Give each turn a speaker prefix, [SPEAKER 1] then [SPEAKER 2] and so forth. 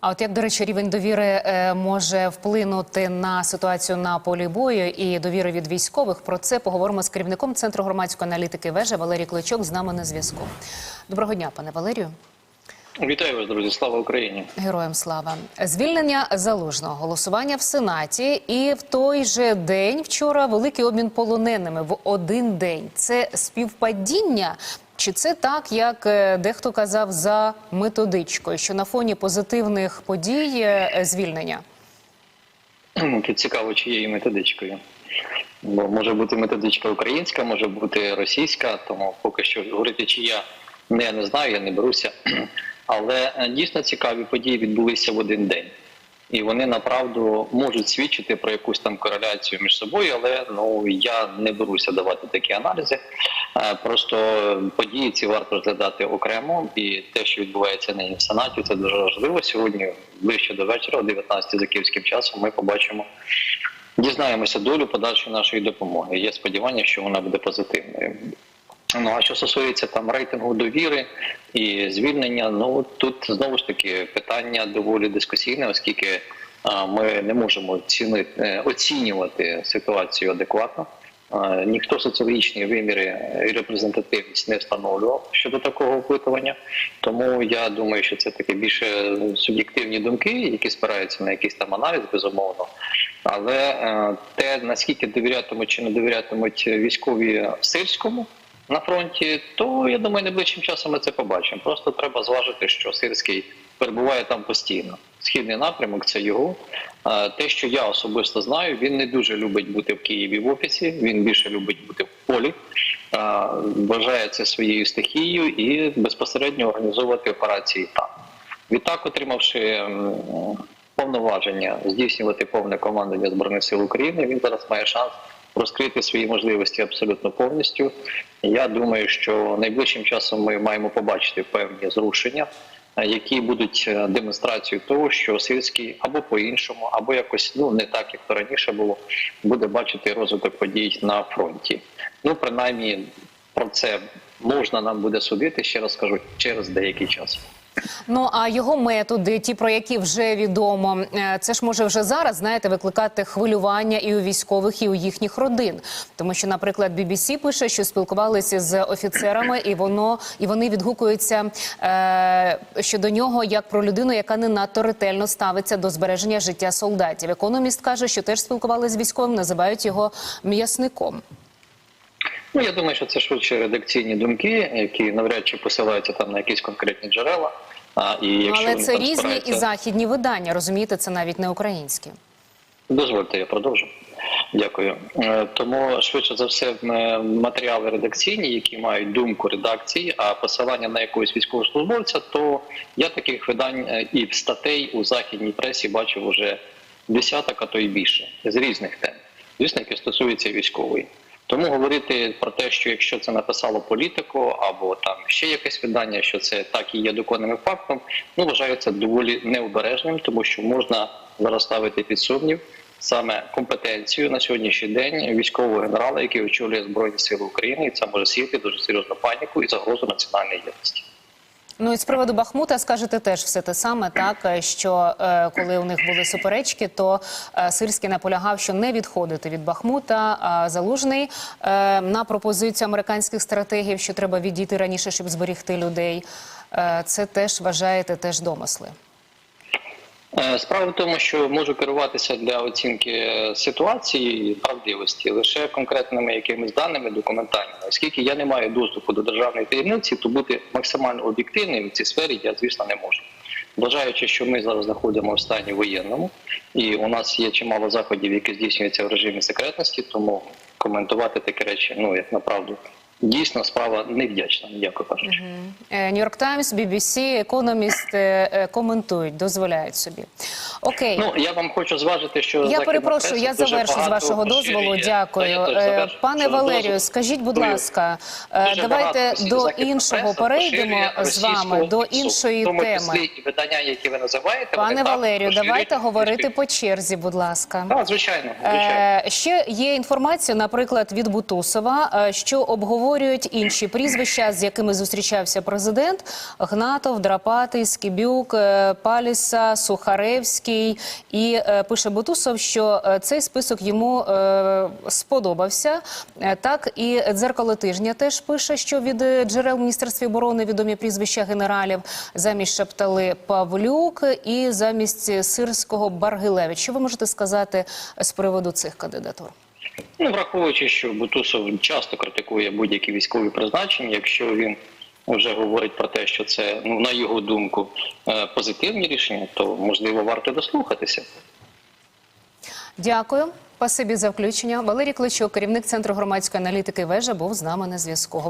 [SPEAKER 1] А от як, до речі, рівень довіри е, може вплинути на ситуацію на полі бою і довіри від військових? Про це поговоримо з керівником центру громадської аналітики вежа Валерій Кличок з нами на зв'язку. Доброго дня, пане Валерію.
[SPEAKER 2] Вітаю вас, друзі! Слава Україні!
[SPEAKER 1] Героям слава звільнення залужного голосування в сенаті, і в той же день вчора великий обмін полоненими в один день. Це співпадіння. Чи це так, як е, дехто казав за методичкою, що на фоні позитивних подій е, звільнення?
[SPEAKER 2] Тут цікаво, чиєю методичкою. Бо може бути методичка українська, може бути російська, тому поки що говорити, чи я не, не знаю, я не беруся. Але е, дійсно цікаві події відбулися в один день. І вони направду можуть свідчити про якусь там кореляцію між собою, але ну я не беруся давати такі аналізи. Е, Просто події ці варто розглядати окремо, і те, що відбувається нині в сенаті, це дуже важливо. Сьогодні ближче до вечора, о 19 за київським часом, ми побачимо, дізнаємося долю подальшої нашої допомоги. Є сподівання, що вона буде позитивною. Ну а що стосується там рейтингу довіри і звільнення, ну тут знову ж таки питання доволі дискусійне, оскільки а, ми не можемо цінити, е, оцінювати ситуацію адекватно. А, Ніхто соціологічні виміри і репрезентативність не встановлював щодо такого опитування. Тому я думаю, що це таке більше суб'єктивні думки, які спираються на якийсь там аналіз, безумовно. Але е, те наскільки довірятимуть чи не довірятимуть військові сирському на фронті, то я думаю, найближчим часом ми це побачимо. Просто треба зважити, що Сирський перебуває там постійно. Східний напрямок це його. Те, що я особисто знаю, він не дуже любить бути в Києві в офісі. Він більше любить бути в полі, вважає це своєю стихією і безпосередньо організовувати операції там. Відтак, отримавши повноваження здійснювати повне командування збройних сил України, він зараз має шанс розкрити свої можливості абсолютно повністю. Я думаю, що найближчим часом ми маємо побачити певні зрушення, е, які будуть е, демонстрацією того, що сільський або по-іншому, або якось ну не так, як то раніше було, буде бачити розвиток подій на фронті. Ну, принаймні, про це можна нам буде судити, ще раз кажу, через деякий час.
[SPEAKER 1] Ну а його методи, ті про які вже відомо, е, це ж може вже зараз знаєте викликати хвилювання і у військових, і у їхніх родин. Тому що, наприклад, BBC пише, що спілкувалися з офіцерами, і воно і вони відгукуються е, щодо нього як про людину, яка не надто ретельно ставиться до збереження життя солдатів. Економіст каже, що теж спілкувалися з військовим, називають його м'ясником.
[SPEAKER 2] Ну, я думаю, що це швидше редакційні думки, які навряд чи посилаються там на якісь конкретні джерела. А, і якщо
[SPEAKER 1] Але це різні
[SPEAKER 2] спираються-
[SPEAKER 1] і західні видання. Розумієте, це навіть не українські.
[SPEAKER 2] Дозвольте, я продовжу. Дякую. Е, Тому швидше за все матеріали редакційні, які мають думку редакції, а посилання на якогось військовослужбовця, то я таких видань е, і статей у західній пресі бачив уже десяток, а то й більше з різних тем, звісно, які стосуються військової. Тому говорити про те, що якщо це написало політико або там ще якесь видання, що це так і є доконаним фактом, ну вважаю це доволі необережним, тому що можна зараз ставити під сумнів саме компетенцію на сьогоднішній день військового генерала, який очолює збройні сили України, і це може сіяти дуже серйозну паніку і загрозу національної єдності.
[SPEAKER 1] Ну і з приводу Бахмута скажете теж все те саме, так е, що е, коли у них були суперечки, то е, Сирський наполягав, що не відходити від Бахмута. А Залужний е, на пропозицію американських стратегів, що треба відійти раніше, щоб зберігти людей. Е, це теж вважаєте теж домисли.
[SPEAKER 2] Е, Справа в тому, що можу керуватися для оцінки ситуації і правдивості лише конкретними якимись даними документальними. Оскільки я не маю доступу до державної таємниці, то бути максимально об'єктивним в цій сфері я, звісно, не можу. Вважаючи, що ми зараз знаходимося в стані воєнному, і у нас є чимало заходів, які здійснюються в режимі секретності, тому коментувати такі речі, ну як направду, дійсно справа невдячна. Дякую, кажучи.
[SPEAKER 1] Нью-Йорк Таймс, BBC, Економіст коментують, дозволяють собі. Окей.
[SPEAKER 2] Ну я вам хочу зважити, що
[SPEAKER 1] Я перепрошую, я завершу з вашого дозволу. Дякую,
[SPEAKER 2] я
[SPEAKER 1] Е,
[SPEAKER 2] завершу.
[SPEAKER 1] пане Валерію.
[SPEAKER 2] дозволу.
[SPEAKER 1] Скажіть, будь ласка, е,
[SPEAKER 2] Дуже
[SPEAKER 1] давайте до іншого перейдемо з вами до іншої
[SPEAKER 2] тому
[SPEAKER 1] теми.
[SPEAKER 2] і видання, які ви називаєте,
[SPEAKER 1] Пане Валерію, давайте говорити по черзі, будь ласка.
[SPEAKER 2] Так, звичайно, звичайно.
[SPEAKER 1] Е, ще є інформація, наприклад, від Бутусова, що обговорює обговорюють інші прізвища, з якими зустрічався президент: Гнатов, Драпатий, Скібюк, е, Паліса, Сухаревський. І е, пише Бутусов, що е, цей список йому сподобався. Так і дзеркало тижня теж пише, що від джерел міністерстві оборони відомі прізвища генералів замість Шептали Павлюк і замість Сирського Баргилевич. Що ви можете сказати з приводу цих кандидатур?
[SPEAKER 2] Ну, враховуючи, що Бутусов часто критикує будь-які військові призначення, якщо він вже говорить про те, що це ну на його думку е, позитивні рішення, то можливо варто дослухатися.
[SPEAKER 1] Дякую. Спасибі за включення. Валерій Кличок, керівник центру громадської аналітики вежа, був з нами на зв'язку.